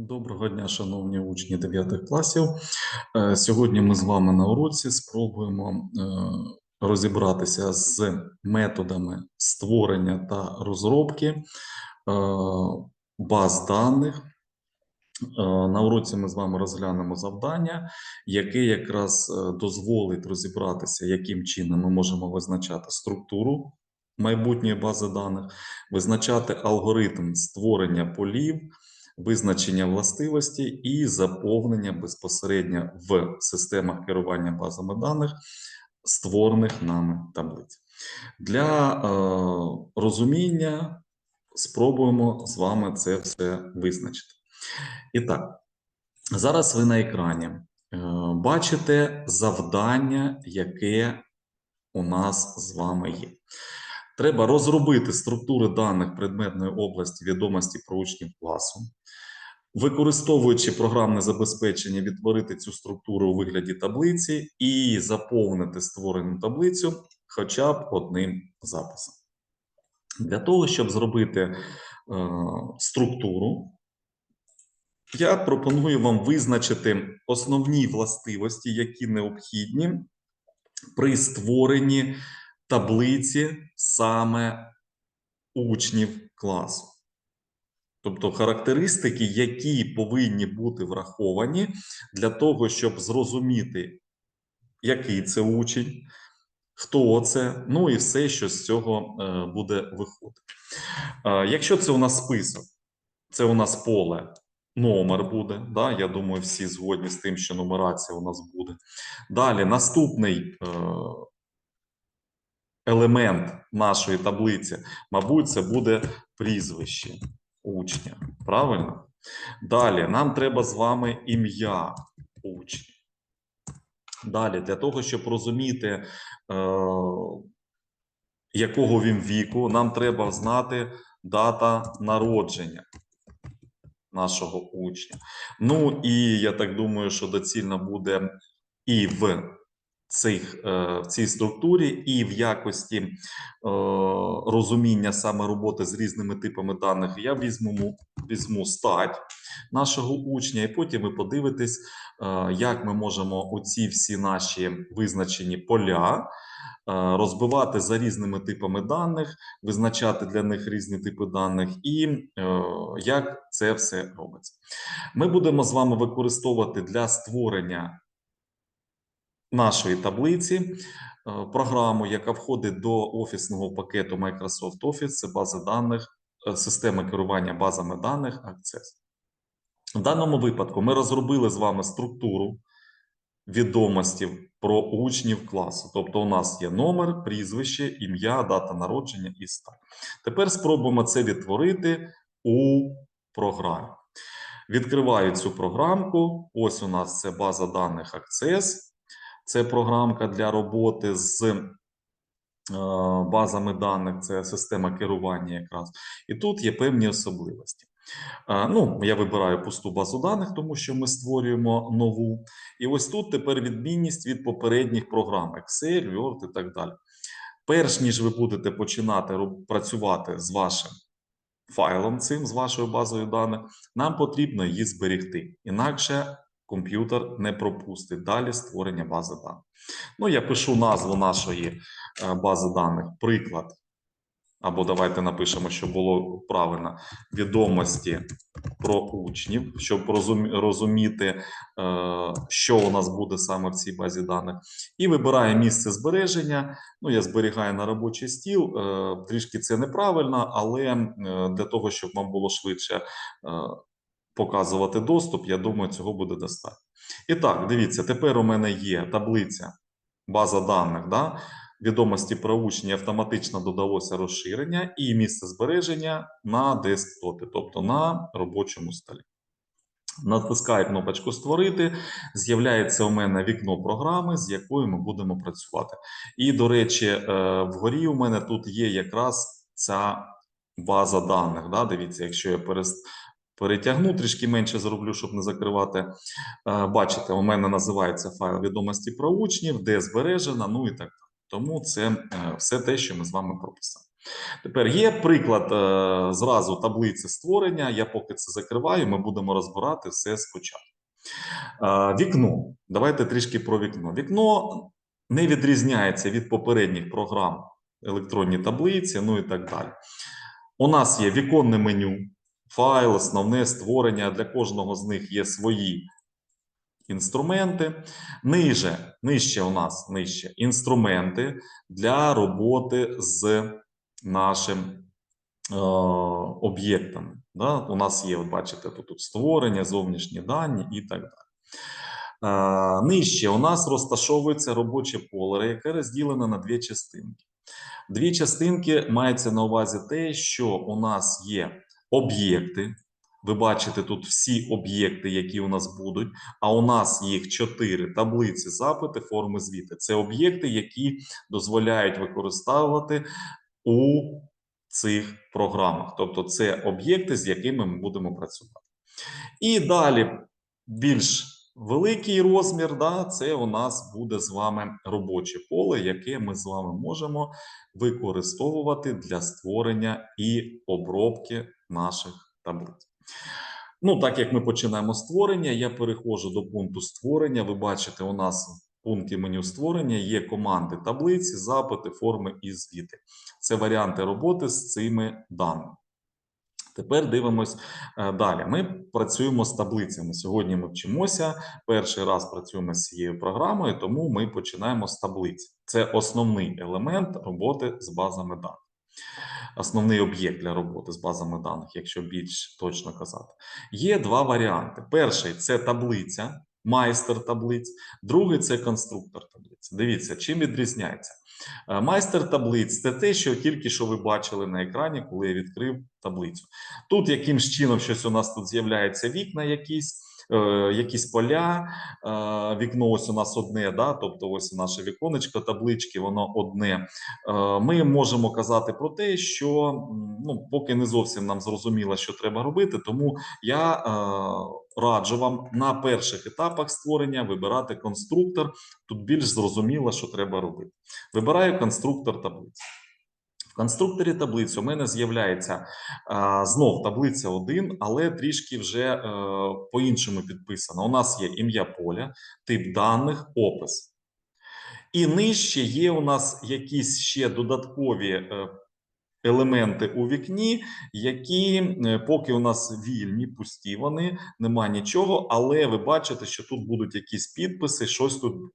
Доброго дня, шановні учні 9 класів. Е, Сьогодні ми з вами на уроці спробуємо е, розібратися з методами створення та розробки е, баз даних. На уроці ми з вами розглянемо завдання, яке якраз дозволить розібратися, яким чином ми можемо визначати структуру майбутньої бази даних, визначати алгоритм створення полів визначення властивості і заповнення безпосередньо в системах керування базами даних створених нами таблиць. Для е, розуміння спробуємо з вами це все визначити. І так, зараз ви на екрані е, бачите завдання, яке у нас з вами є. Треба розробити структури даних предметної області відомості про учнів класу, використовуючи програмне забезпечення, відтворити цю структуру у вигляді таблиці і заповнити створену таблицю хоча б одним записом. Для того, щоб зробити е, структуру, я пропоную вам визначити основні властивості, які необхідні при створенні таблиці саме учнів класу. Тобто характеристики, які повинні бути враховані для того, щоб зрозуміти, який це учень, хто це, ну і все, що з цього е, буде виходити. Е, Якщо це у нас список, це у нас поле, номер буде. Да? Я думаю, всі згодні з тим, що нумерація у нас буде. Далі наступний е, елемент нашої таблиці, мабуть, це буде прізвище учня. Правильно? Далі нам треба з вами ім'я учня. Далі, для того, щоб розуміти, е, якого він віку, нам треба знати дата народження нашого учня. Ну і я так думаю, що доцільно буде і в цих, е, в цій структурі, і в якості е, розуміння саме роботи з різними типами даних, я візьму, візьму стать нашого учня, і потім ви подивитесь, е, як ми можемо оці всі наші визначені поля розбивати за різними типами даних, визначати для них різні типи даних, і як це все робиться. Ми будемо з вами використовувати для створення нашої таблиці е, програму, яка входить до офісного пакету Microsoft Office, це бази даних, е, система керування базами даних Access. В даному випадку ми розробили з вами структуру відомостей про учнів класу. Тобто, у нас є номер, прізвище, ім'я, дата народження і стать. Тепер спробуємо це відтворити у програмі. Відкриваю цю програмку. Ось у нас це база даних Access. Це програмка для роботи з е, базами даних, це система керування якраз. І тут є певні особливості. Е, Ну, я вибираю пусту базу даних, тому що ми створюємо нову. І ось тут тепер відмінність від попередніх програм Excel, Word і так далі. Перш ніж ви будете починати працювати з вашим файлом, цим, з вашою базою даних, нам потрібно її зберегти. Інакше комп'ютер не пропустить далі створення бази даних. Ну, я пишу назву нашої е, бази даних, приклад. Або давайте напишемо, щоб було правильно відомості про учнів, щоб розуміти, е, що у нас буде саме в цій базі даних. І вибираю місце збереження. Ну, я зберігаю на робочий стіл. Е, Трішки це неправильно, але для того, щоб вам було швидше показувати доступ, я думаю, цього буде достатньо. І так, дивіться, тепер у мене є таблиця, база даних, да? відомості про учні автоматично додалося розширення і місце збереження на десктопі, тобто на робочому столі. Натискаю кнопочку Створити. З'являється у мене вікно програми, з якою ми будемо працювати. І, до речі, е, вгорі у мене тут є якраз ця база даних. Да? Дивіться, якщо я перетягну, трішки менше зроблю, щоб не закривати. Е, Бачите, у мене називається файл відомості про учнів, де збережена, ну і так далі. Тому це е, все те, що ми з вами прописали. Тепер є приклад е, зразу таблиці створення. Я поки це закриваю, ми будемо розбирати все спочатку. Вікно. Давайте трішки про вікно. Вікно не відрізняється від попередніх програм електронні таблиці, ну і так далі. У нас є віконне меню, файл, основне створення. Для кожного з них є свої інструменти. Ниже, нижче у нас нижче інструменти для роботи з нашим е, об'єктами. Да? У нас є, от бачите, тут, тут створення, зовнішні дані і так далі. Е, нижче у нас розташовується робоче поле, яке розділено на дві частинки. Дві частинки мається на увазі те, що у нас є об'єкти. Ви бачите тут всі об'єкти, які у нас будуть, а у нас їх чотири таблиці, запити, форми, звіти. Це об'єкти, які дозволяють використовувати у цих програмах. Тобто, це об'єкти, з якими ми будемо працювати. І далі більш великий розмір, да, це у нас буде з вами робоче поле, яке ми з вами можемо використовувати для створення і обробки наших таблиць. Ну, так як ми починаємо створення, я переходжу до пункту створення. Ви бачите, у нас в пункті меню створення є команди таблиці, запити, форми і звіти. Це варіанти роботи з цими даними. Тепер дивимось е, далі. Ми працюємо з таблицями. Сьогодні ми вчимося. Перший раз працюємо з цією програмою, тому ми починаємо з таблиць. Це основний елемент роботи з базами даних. Основний об'єкт для роботи з базами даних, якщо більш точно казати. Є два варіанти. Перший це таблиця, майстер таблиць, другий це конструктор таблиць. Дивіться, чим відрізняється. Е, Майстер таблиць це те, що тільки що ви бачили на екрані, коли я відкрив таблицю. Тут якимсь чином щось у нас тут з'являється вікна, якісь, е, якісь поля. Е, вікно ось у нас одне, да? тобто ось наше віконечко, таблички, воно одне. Ми можемо казати про те, що ну, поки не зовсім нам зрозуміло, що треба робити, тому я раджу вам на перших етапах створення вибирати конструктор. Тут більш зрозуміло, що треба робити. Вибираю конструктор таблиці. В конструкторі таблиці у мене з'являється знов таблиця 1, але трішки вже е, по-іншому підписана. У нас є ім'я поля, тип даних, опис. І нижче є у нас якісь ще додаткові е, елементи у вікні, які е, поки у нас вільні, пусті вони, нема нічого, але ви бачите, що тут будуть якісь підписи, щось тут буде.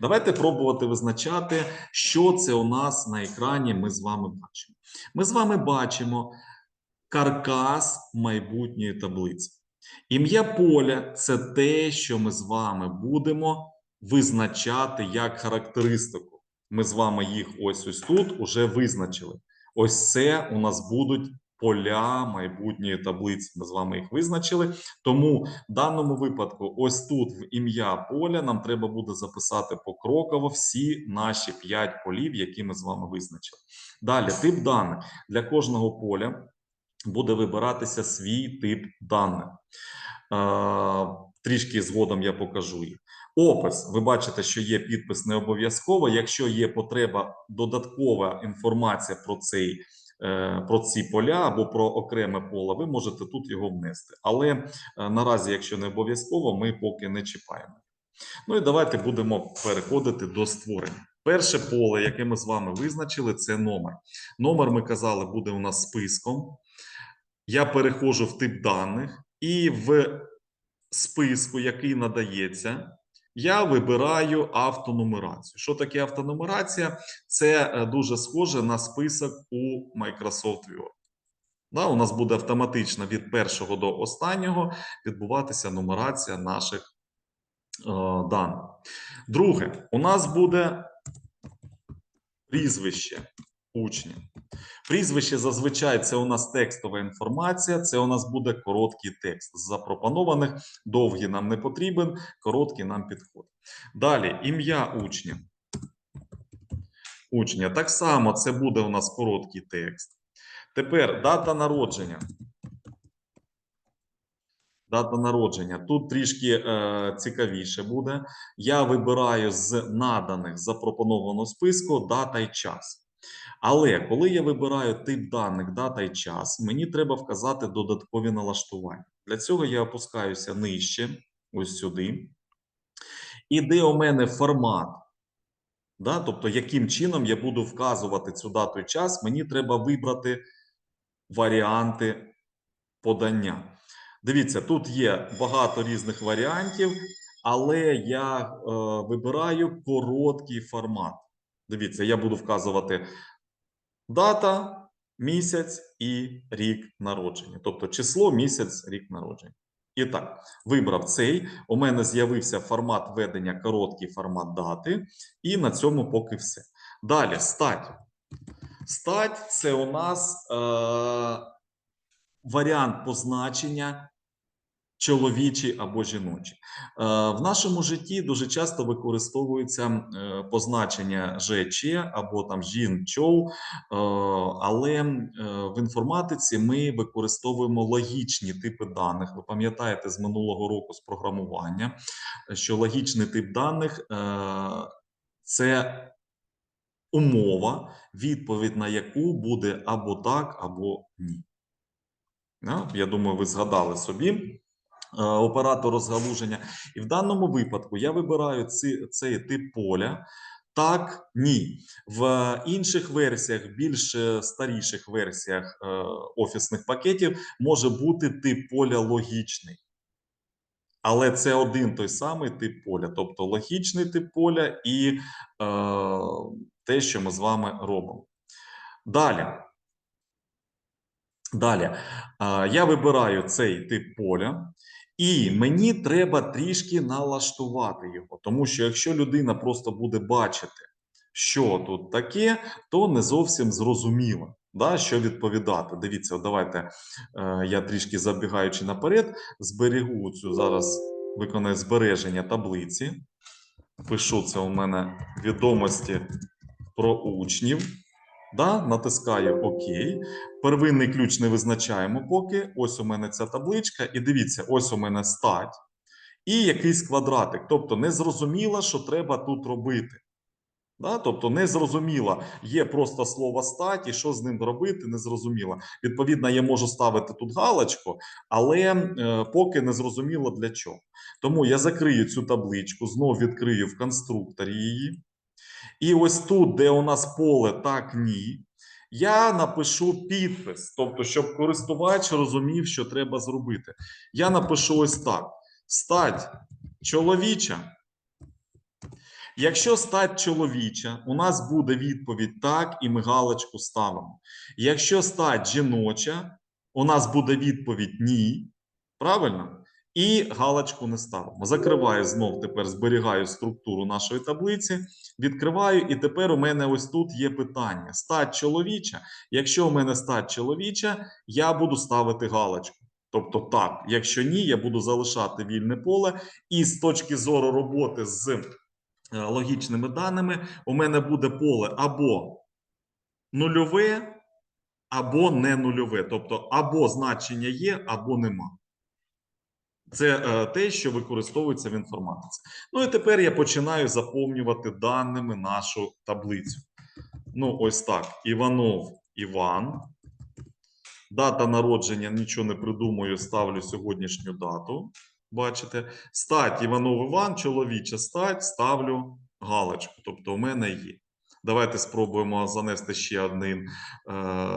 Давайте пробувати визначати, що це у нас на екрані ми з вами бачимо. Ми з вами бачимо каркас майбутньої таблиці. Ім'я поля це те, що ми з вами будемо визначати як характеристику. Ми з вами їх ось ось тут уже визначили. Ось це у нас будуть поля майбутньої таблиці. Ми з вами їх визначили. Тому в даному випадку, ось тут в ім'я поля нам треба буде записати покроково всі наші 5 полів, які ми з вами визначили. Далі, тип даних для кожного поля буде вибиратися свій тип даних. Е, Трішки згодом я покажу їх. Опис. Ви бачите, що є підпис не обов'язково. Якщо є потреба, додаткова інформація про цей. е, Про ці поля або про окреме поле, ви можете тут його внести. Але е, наразі, якщо не обов'язково, ми поки не чіпаємо. Ну і давайте будемо переходити до створення. Перше поле, яке ми з вами визначили, це номер. Номер, ми казали, буде у нас списком. Я переходжу в тип даних, і в списку, який надається, я вибираю автонумерацію. Що таке автонумерація? Це е, дуже схоже на список у Microsoft Word. Да, у нас буде автоматично від першого до останнього відбуватися нумерація наших е, даних. Друге, у нас буде прізвище учня. Прізвище зазвичай це у нас текстова інформація, це у нас буде короткий текст. З запропонованих довгий нам не потрібен, короткий нам підходить. Далі ім'я учня. Учня. Так само це буде у нас короткий текст. Тепер дата народження. Дата народження. Тут трішки е, цікавіше буде. Я вибираю з наданих запропонованого списку дата і час. Але коли я вибираю тип даних, дата і час, мені треба вказати додаткові налаштування. Для цього я опускаюся нижче, ось сюди. І де у мене формат, да, тобто яким чином я буду вказувати цю дату і час, мені треба вибрати варіанти подання. Дивіться, тут є багато різних варіантів, але я е, вибираю короткий формат. Дивіться, я буду вказувати дата, місяць і рік народження. Тобто число, місяць, рік народження. І так, вибрав цей. У мене з'явився формат ведення, короткий формат дати, і на цьому поки все. Далі, стать. Стать це у нас е, варіант позначення чоловічий або жіночий. Е, в нашому житті дуже часто використовується е, позначення ЖЧ або там жін чол, е, але в інформатиці ми використовуємо логічні типи даних. Ви пам'ятаєте з минулого року з програмування, що логічний тип даних це умова, відповідь на яку буде або так, або ні. Я думаю, ви згадали собі оператор розгалуження. І в даному випадку я вибираю ці, цей тип поля. Так, ні. В інших версіях, більш е, старіших версіях е, офісних пакетів, може бути тип поля логічний. Але це один той самий тип поля, тобто логічний тип поля і е, те, що ми з вами робимо. Далі. Далі. Е, я вибираю цей тип поля, і мені треба трішки налаштувати його. Тому що якщо людина просто буде бачити, що тут таке, то не зовсім зрозуміло, да, що відповідати. Дивіться, давайте е, я трішки забігаючи наперед, зберегу цю зараз виконаю збереження таблиці. Пишу це у мене відомості про учнів. Да, натискаю ОК. Первинний ключ не визначаємо поки. Ось у мене ця табличка. І дивіться, ось у мене стать. І якийсь квадратик. Тобто не зрозуміло, що треба тут робити. Да? Тобто не зрозуміло, є просто слово стать, і що з ним робити, не зрозуміло. Відповідно, я можу ставити тут галочку, але е, поки не зрозуміло для чого. Тому я закрию цю табличку, знову відкрию в конструкторі її. І ось тут, де у нас поле так, ні, я напишу підпис, тобто, щоб користувач розумів, що треба зробити. Я напишу ось так: стать чоловіча. Якщо стать чоловіча, у нас буде відповідь так, і ми галочку ставимо. Якщо стать жіноча, у нас буде відповідь ні. Правильно? І галочку не ставимо. Закриваю знов, тепер зберігаю структуру нашої таблиці, відкриваю, і тепер у мене ось тут є питання: стать чоловіча. Якщо у мене стать чоловіча, я буду ставити галочку. Тобто, так, якщо ні, я буду залишати вільне поле, і з точки зору роботи з е, логічними даними, у мене буде поле або нульове, або не нульове. Тобто, або значення є, або нема. Це е, те, що використовується в інформатиці. Ну і тепер я починаю заповнювати даними нашу таблицю. Ну, ось так: Іванов Іван. Дата народження нічого не придумую, ставлю сьогоднішню дату. Бачите, стать Іванов Іван, чоловіча стать, ставлю галочку. Тобто, у мене є. Давайте спробуємо занести ще один е,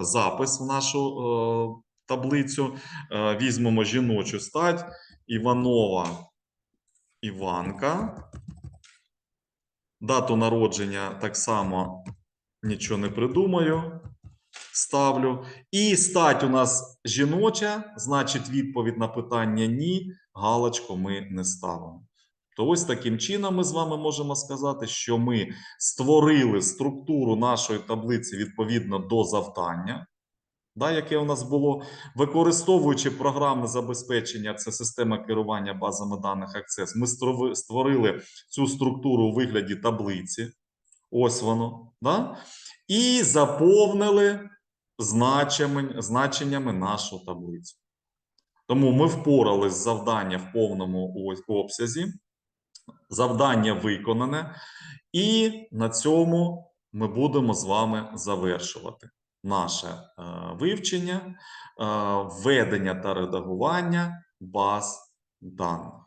запис в нашу е, таблицю. Е, візьмемо жіночу стать. Іванова Іванка. Дату народження так само нічого не придумаю. Ставлю. І стать у нас жіноча, значить, відповідь на питання ні, галочку ми не ставимо. То ось таким чином ми з вами можемо сказати, що ми створили структуру нашої таблиці відповідно до завдання да, яке у нас було, використовуючи програмне забезпечення, це система керування базами даних Access, ми створили цю структуру у вигляді таблиці. Ось воно. Да? І заповнили значеннями, нашу таблицю. Тому ми впорались з завданням в повному обсязі. Завдання виконане, і на цьому ми будемо з вами завершувати наше е, вивчення, е, введення та редагування баз даних.